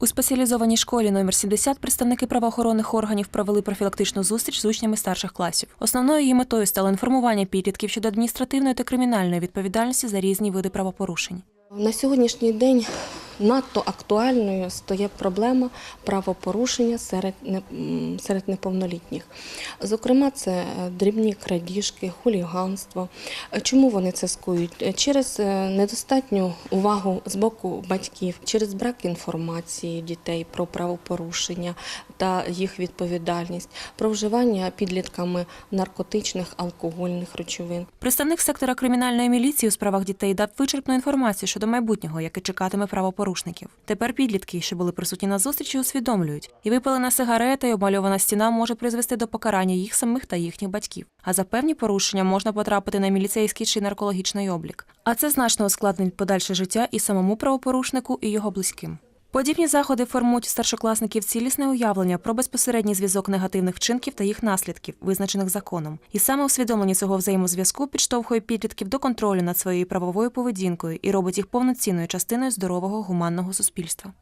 У спеціалізованій школі номер 70 представники правоохоронних органів провели профілактичну зустріч з учнями старших класів. Основною її метою стало інформування підлітків щодо адміністративної та кримінальної відповідальності за різні види правопорушень. На сьогоднішній день надто актуальною стає проблема правопорушення серед, серед неповнолітніх. Зокрема, це е, дрібні крадіжки, хуліганство. Е, Чому вони це скують? Е, Через недостатню увагу з боку батьків, через брак інформації дітей про правопорушення та їх відповідальність, про вживання підлітками наркотичних алкогольних речовин. Представник сектора кримінальної міліції у справах дітей дав вичерпну інформацію щодо майбутнього, яке чекатиме правопорушників. Тепер підлітки, що були присутні на зустрічі, усвідомлюють, і випалена сигарета і обмальована стіна може призвести до покарання їх самих та їхніх батьків. А за певні порушення можна потрапити на міліцейський чи наркологічний облік. А це значно ускладнить подальше життя і самому правопорушнику, і його близьким. Подібні заходи формують старшокласників цілісне уявлення про безпосередній зв'язок негативних вчинків та їх наслідків, визначених законом. І саме усвідомлення цього взаємозв'язку підштовхує підлітків до контролю над своєю правовою поведінкою і робить їх повноцінною частиною здорового гуманного суспільства.